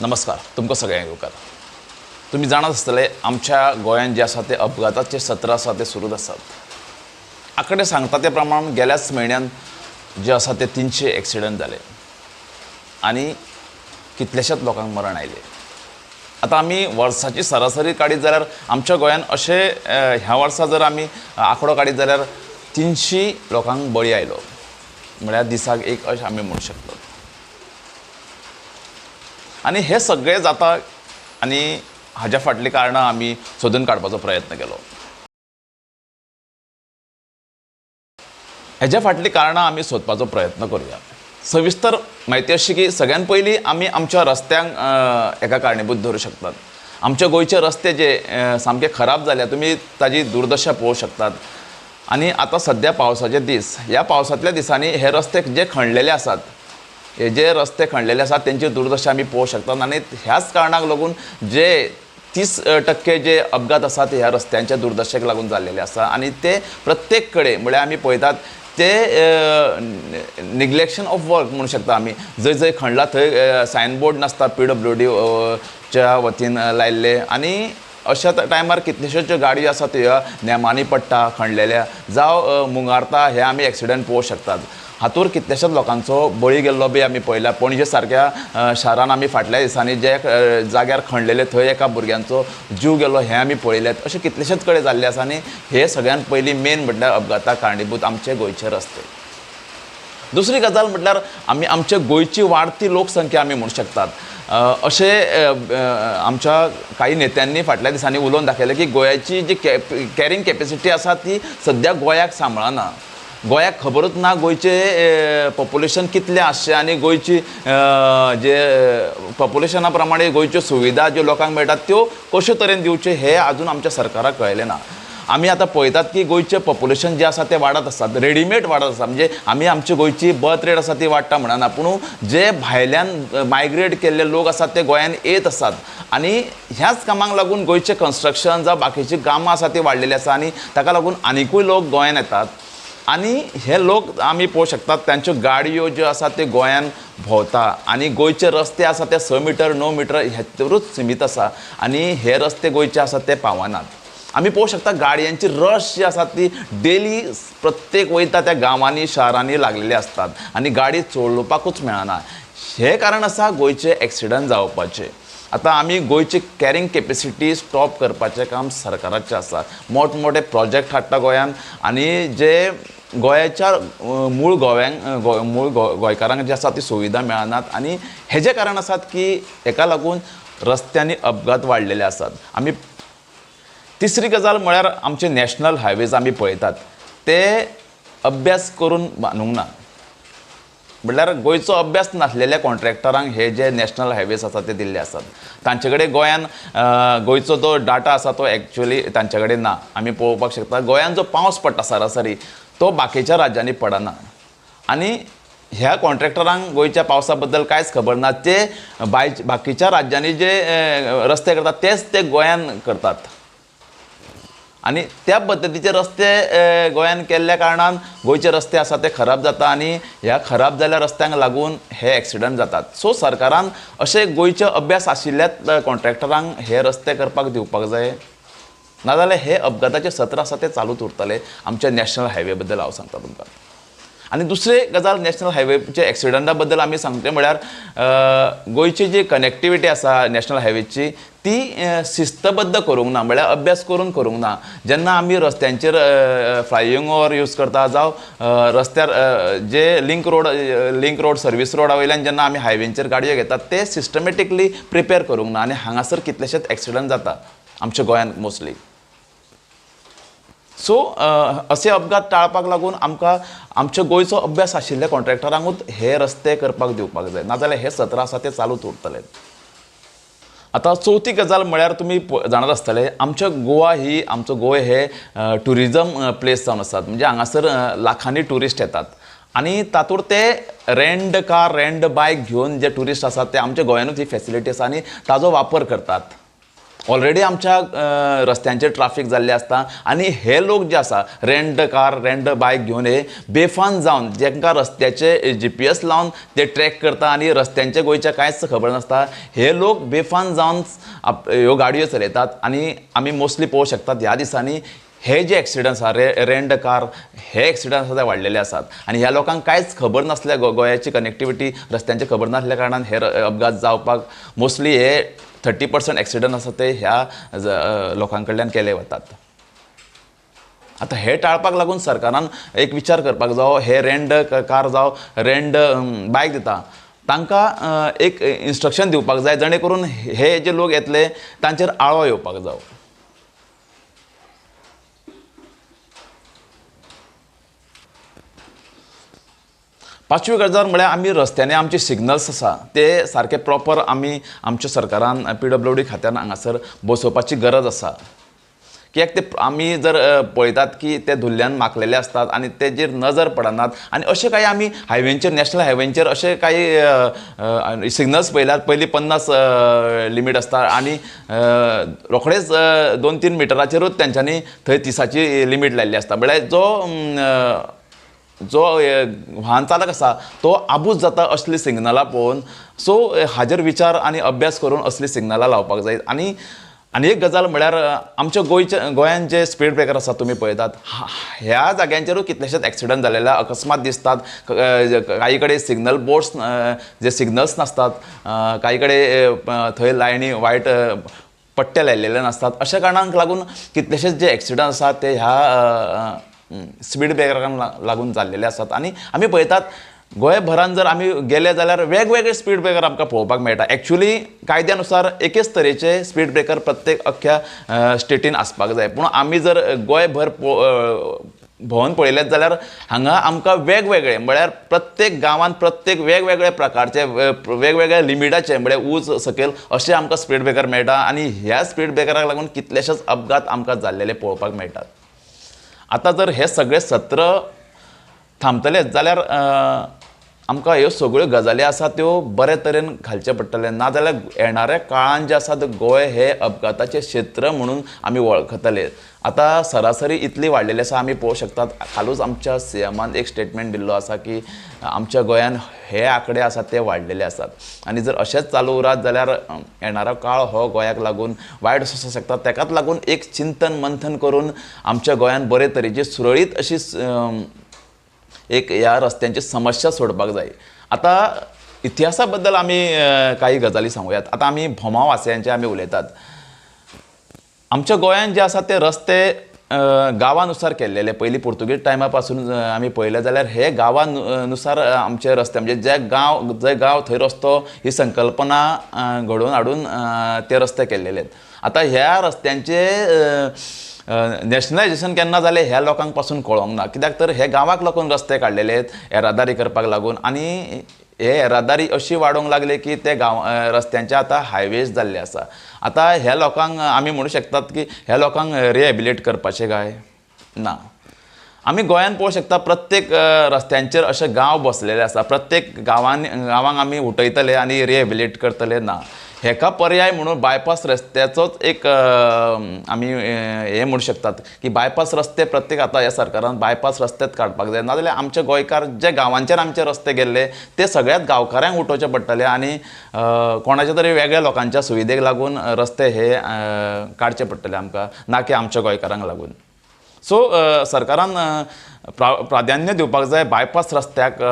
नमस्कार तुमकां सगळ्यांक येवकार. तुमी जाणात आसतले आमच्या गोंयांत जे आसा ते अपघाताचे सत्र आसा ते सुरूच आसात. आकडे सांगता ते प्रमाण गेल्याच म्हयन्यान जे आसा ते तिनशे एक्सिडंट जाले आनी कितलेशेच लोकांक मरण आयले. आतां आमी वर्साची सरासरी काडीत जाल्यार आमच्या गोंयांत अशे ह्या वर्सा जर आमी आंकडो काडीत जाल्यार तिनशी लोकांक बळी आयलो. म्हळ्यार दिसाक एक अशें आमी म्हणूं शकतात आनी हे सगळें जाता आनी हाज्या फाटलीं कारणां आमी सोदून काडपाचो प्रयत्न केलो. हेज्या फाटलीं कारणां आमी सोदपाचो प्रयत्न करुया. सविस्तर म्हायती अशी की सगळ्यान पयलीं आमी आमच्या रस्त्यांक एका कारणीभूत धरूं शकतात. आमचे गोंयचे रस्ते जे सामके खराब जाल्या तुमी ताजी दुर्दशा पळोवंक शकतात. आनी आतां सद्या पावसाचे दीस ह्या पावसांतल्या दिसांनी हे रस्ते जे खणलेले आसात हे जे रस्ते खणलेले आसात त्यांची दुर्दशा आमी पळोवंक शकतात आनी ह्याच कारणाक लागून जे तीस टक्के जे अपघात आसात ह्या रस्त्यांच्या दुर्दशेक लागून जाल्लेले आसा आनी ते प्रत्येक कडेन म्हळ्यार म्हणजे आमी पळयतात ते निग्लेक्शन ऑफ वर्क म्हणू शकता आमी जंय जंय खणला थंय सायनबोर्ड नासता पी डब्ल्यू डी च्या वतीन लायल्ले आनी अशा टायमार कितल्योश्योच ज्यो गाडयो आसा त्यो नेमांनी पडटा खणलेल्या जावं मुंगारता हे आमी एक्सिडंट पळोवंक शकतात. हातूर कितलेशेच लोकांचो बळी गेल्लो बी आमी पळयला. पणजे सारक्या शारांत शारान आमी फाटल्या दिसांनी जे जाग्यार खणलेले थंय एका भुरग्यांचो जीव गेलो हें आमी पळयलेत. अशें कितलेशेच कडेन जाल्ले आसा आनी हे सगळ्यान पयलीं मेन म्हटल्यार अपघाताक कारणीभूत आमचे गोंयचे रस्ते. दुसरी गजाल म्हटल्यार आमी आमचे गोंयची वाडती लोकसंख्या आमी म्हणू शकतात. अशें आमच्या काही नेत्यांनी फाटल्या दिसांनी उलोवन दाखयलें की गोंयाची जी कॅ कॅरींग कॅपेसिटी आसा ती सद्या गोंयाक सांबाळना. गोंयाक खबरूच ना गोंयचें पॉप्युलेशन कितलें आसचें आनी गोंयची जे पॉप्युलेशना प्रमाणे गोंयच्यो सुविधा ज्यो लोकांक मेळटात त्यो कश्यो तरेन दिवच्यो हें आजून आमच्या सरकाराक कळलें ना. आमी आतां पळयतात की गोंयचें पॉप्युलेशन जें आसा तें वाडत आसात रेडिमेड वाडत आसा म्हणजे आमी आमची गोंयची बर्थ रेट आसा ती वाडटा म्हणना पूण जे भायल्यान मायग्रेट केल्ले लोक आसात ते गोंयान येत आसात. आनी ह्याच कामांक लागून गोंयचें कन्स्ट्रक्शन जावं बाकीचीं कामां आसा ती वाडलेली आसा आनी ताका लागून आनिकूय लोक गोंयान येतात. आनी हे लोक आमी पळोवंक शकतात तांच्यो गाडयो ज्यो आसा त्यो गोंयान भोंवता आनी गोंयचे रस्ते आसा ते स मिटर णव मिटर हेतरूच सीमीत आसा आनी हे रस्ते गोंयचे आसात ते पावनात. आमी पळोवंक शकता गाडयांची रश जी आसा ती डेली प्रत्येक वयता त्या गांवांनी शारांनी लागलेली असतात आनी गाडी चलोवपाकूच मेळना. हे कारण आसा गोंयचे एक्सिडंट जावपाचे. आतां आमी गोंयची कॅरींग कॅपेसिटी स्टॉप करपाचें काम सरकाराचें आसा मोठमोठे प्रोजेक्ट हाडटा गोंयान आनी जे गोंयाच्या मूळ गोव्यांक गो मूळ गो गोंयकारांक जे आसा ती सुविधा मेळनात आनी हेजें कारण आसात की हेका लागून रस्त्यांनी अपघात वाडलेले आसात. आमी तिसरी गजाल म्हळ्यार आमचे नॅशनल हायवेज आमी पळयतात. ते अभ्यास करून बांदूंक ना. म्हणल्यार गोंयचो अभ्यास नासलेल्या कॉन्ट्रॅक्टरांक हे जे नॅशनल हायवेज आसा ते दिल्ले आसात. तांचे कडेन गोंयान गोंयचो जो डाटा आसा तो एक्चुअली तांचे कडेन ना. आमी पळोवपाक शकता. गोंयान जो पावस पडटा सरासरी तो बाकीच्या राज्यांनी पडना. आनी ह्या कॉन्ट्रॅक्टरांक गोंयच्या पावसा बद्दल कांयच खबर ना ते बाय बाकीच्या राज्यांनी जे रस्ते करतात तेच ते गोंयान करतात. आनी त्या पद्दतीचे रस्ते गोंयान केल्ल्या कारणान गोंयचे रस्ते आसा ते खराब जाता आनी ह्या खराब जाल्ल्या रस्त्यांक लागून हे एक्सिडंट जातात. सो सरकारान अशे गोंयचे अभ्यास आशिल्ल्यात कॉन्ट्रॅक्टरांक हे रस्ते करपाक दिवपाक जाय. नाजाल्यार हे अपघाताचे सत्र आसा ते चालूच उरतले. आमच्या नॅशनल हायवे बद्दल हांव सांगता तुमकां. आनी दुसरे गजाल नॅशनल हायवेचे एक्सिडंटा बद्दल आमी सांगचे म्हळ्यार गोंयची जी कनेक्टिविटी आसा नॅशनल हायवेची ती अ, शिस्तबद्द करूंक ना म्हळ्यार अभ्यास करून करूंक ना. जेन्ना आमी रस्त्यांचेर फ्लायिंग ओवर यूज करता जावं रस्त्यार जे link road link road service रोडा वयल्यान जेन्ना आमी हायवेंचेर गाडयो घेतात ते सिस्टमॅटिकली प्रिपेर करूंक ना. आनी हांगासर कितलेशेच एक्सिडंट जाता आमच्या गोंयांत मोस्टली. सो असे अपघात टाळपाक लागून आमकां आमच्या गोंयचो अभ्यास आशिल्ल्या कॉन्ट्रॅक्टरांकूच हे रस्ते करपाक दिवपाक जाय. नाजाल्यार हे सत्र आसा ते चालूच उरतले. आतां चवथी गजाल म्हळ्यार तुमी प- जाणत आसतले आमच्या गोवा ही आमचो गोंय हे ट्युरिजम प्लेस जावन आसात. म्हणजे हांगासर लाखांनी ट्युरिस्ट येतात. आनी तातूंत ते रेंट कार रेंट बायक घेवन जे ट्युरिस्ट आसात ते आमच्या गोंयानूच ही फेसिलिटी आसा आनी ताजो वापर करतात. ऑलरेडी आमच्या रस्त्यांचे रस्त्यांचेर ट्राफीक जाल्लें आसता आनी हे लोक जे आसा रेंट कार रेंट बायक घेवन हे बेफान जावन जेंकां रस्त्याचे जी पी एस लावन ते ट्रॅक करता आनी रस्त्यांचे गोंयच्या कांयच खबर नासता हे लोक बेफान जावन आप- ह्यो गाडयो चलयतात आनी आमी मोस्टली पळोवंक शकतात. ह्या दिसांनी हे जे एक्सिडंट्स आसा रे रेंट कार हे एक्सिडंट आसा ते वाडलेले आसात आनी ह्या लोकांक कांयच खबर नासल्या गो गोंयाची कनेक्टिविटी रस्त्यांची खबर नासल्या कारणान हे अपघात जावपाक मोस्टली हे थर्टी पर्संट एक्सिडंट आसा ते ह्या लोकां कडल्यान केले वतात. आतां हे टाळपाक लागून सरकारान एक विचार करपाक जावो हे रेंट कार जावं रेंट बायक दिता तांकां एक इन्स्ट्रक्शन दिवपाक जाय जेणे करून हे जे लोक येतले तांचेर आळो येवपाक जावो पांचवी गजाल म्हळ्यार आमी रस्त्यांनी आमचे सिग्नल्स आसा ते सारके प्रॉपर आमी आमच्या सरकारान पी डब्ल्यू डी खात्यान हांगासर बसोवपाची गरज आसा. कित्याक ते आमी जर पळयतात की ते धुल्ल्यान माखलेले आसतात आनी तेजेर नजर पडनात आनी अशें काही आमी हायवेंचेर नॅशनल हायवेंचेर अशे काही सिग्नल्स पळयल्यात पयलीं पन्नास लिमीट आसता आनी रोखडेच दोन तीन मिटराचेरूच तेंच्यांनी थंय तिसाची लिमीट लायिल्ली आसता म्हळ्यार जो जो वाहन चालक आसा तो आबूज जाता असली सिग्नलां पळोवन सो हाजेर विचार आनी अभ्यास करून असली सिग्नलां लावपाक जाय आनी आनी एक गजाल म्हळ्यार आमच्या गोंयच्या गोंयान जे स्पीड ब्रेकर आसा तुमी पळयतात. ह्या जाग्यांचेरूय कितलेशेच एक्सिडंट जालेले अकस्मात दिसतात. क- काही कडेन सिग्नल बोर्ड्स जे सिग्नल्स नासतात अ, काही कडेन थंय लायनी वायट पट्टे लायलेले नासतात. अशा कारणांक लागून कितलेशेच जे एक्सिडंट आसात ते ह्या स्पीड ब्रेकरांक लागून जाल्लेले आसात आनी आमी पळयतात गोंयभरान जर आमी गेले जाल्यार वेगवेगळे स्पीड ब्रेकर आमकां पळोवपाक मेळटा. एक्चुली कायद्यानुसार एकेच तरेचे स्पीड ब्रेकर प्रत्येक अख्ख्या स्टेटीन आसपाक जाय. पूण आमी जर गोंयभर भोंवन पळयलेत जाल्यार हांगा आमकां वेगवेगळे म्हळ्यार प्रत्येक गांवांत प्रत्येक वेगवेगळे प्रकारचे वेगवेगळ्या लिमिटाचे म्हळ्यार उंच सकयल अशे आमकां स्पीड ब्रेकर मेळटा. आनी ह्या स्पीड ब्रेकराक लागून कितलेशेच अपघात आमकां जाल्लेले पळोवपाक मेळटात आतां जर हे सगळे सत्र थांबतले जाल्यार आमकां ह्यो सगळ्यो गजाली आसा त्यो बरे तरेन घालचे पडटले. नाजाल्यार येणाऱ्या काळान जे आसा गोंय हे अपघाताचें क्षेत्र म्हणून आमी वळखतले. आतां सरासरी इतली वाडलेली आसा आमी पळोवंक शकतात. हालूच आमच्या सी एमान एक स्टेटमेंट दिल्लो आसा की आमच्या गोंयान हे आंकडे आसात ते वाडलेले आसात. आनी जर अशेंच चालू उरत जाल्यार येणारो काळ हो गोंयाक लागून वायट आसूं शकता. तेकाच लागून एक चिंतन मंथन करून आमच्या गोंयान बरे तरेची सुरळीत अशी एक ह्या रस्त्यांची समस्या सोडपाक जाय. आतां इतिहासा बद्दल आमी काही गजाली सांगुयात. आतां आमी भोमा वासियांचे आमी उलयतात. आमच्या गोंयांत जे आसा ते रस्ते अ, गांवानुसार केल्लेले पयलीं पुर्तुगीज टायमा पासून आमी पळयले जाल्यार हे गांवानुसार आमचे रस्ते म्हणजे जे गांव जे गांव थंय रस्तो ही संकल्पना घडोवन हाडून ते रस्ते केल्लेले आहेत. आतां ह्या रस्त्यांचे नॅशनलायजेशन केन्ना जालें ह्या लोकांकपासून कळोंक ना. कित्याक तर हे गांवाक लागून रस्ते काडलेले आहेत येरादारी करपाक लागून. आनी हे येरादारी अशी वाडोवंक लागले की ते गांव रस्त्यांचे आतां हायवेज जाल्ले आसा. आतां ह्या लोकांक आमी म्हणू शकतात की ह्या लोकांक रिहेबिलेट करपाचें काय? ना. आमी गोंयान पळोवंक शकता प्रत्येक रस्त्यांचेर अशे गांव बसलेले आसा. प्रत्येक गांवांनी गांवांक आमी उठयतले आनी रिहेबिलेट करतले ना. हेका पर्याय म्हणून बायपास रस्त्याचोच एक आमी हें हे म्हणू शकतात की बायपास रस्ते प्रत्येक आतां ह्या सरकारान बायपास रस्तेच काडपाक जाय नाजाल्यार आमचे गोंयकार जे गांवांचेर आमचे रस्ते गेल्ले ते सगळ्यात गांवकारांक उठोवचे पडटले आनी कोणाच्या तरी वेगळ्या लोकांच्या सुविधेक लागून रस्ते हे काडचे पडटले आमकां ना की आमच्या गोंयकारांक लागून. सो सरकारान प्रा प्राधान्य दिवपाक जाय बायपास रस्त्याक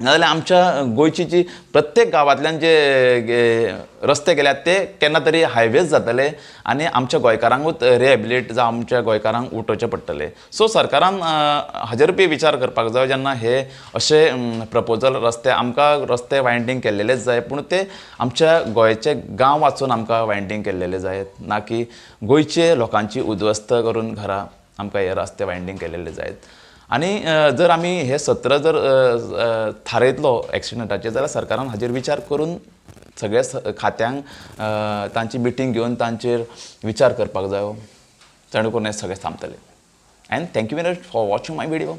नाजाल्यार आमच्या गोंयची जी प्रत्येक गांवांतल्यान जे रस्ते गेल्यात ते केन्ना तरी हायवेज जातले आनी आमच्या गोंयकारांकूच रिहेबिलेट जावं आमच्या गोंयकारांक उठोवचे पडटले. सो सरकारान अ, रुपये विचार करपाक जाय जेन्ना हे अशे प्रपोजल रस्ते आमकां रस्ते वायंडींग केल्लेलेच जाय पूण ते आमच्या गोंयचे गांव वाचून आमकां वायंडींग केल्लेले जायत. ना की गोंयचे लोकांची उद्वस्त करून घरा आमकां हे रस्ते वायंडींग केलेले जायत. आनी जर आमी हे सत्र जर थारयतलो एक्सिडंटाचेर जाल्यार सरकारान हाजेर विचार करून सगळ्या खात्यांक तांची मिटींग घेवन तांचेर विचार करपाक जायो. जेणे करून हें सगळें थांबतलें and thank you very much for watching my video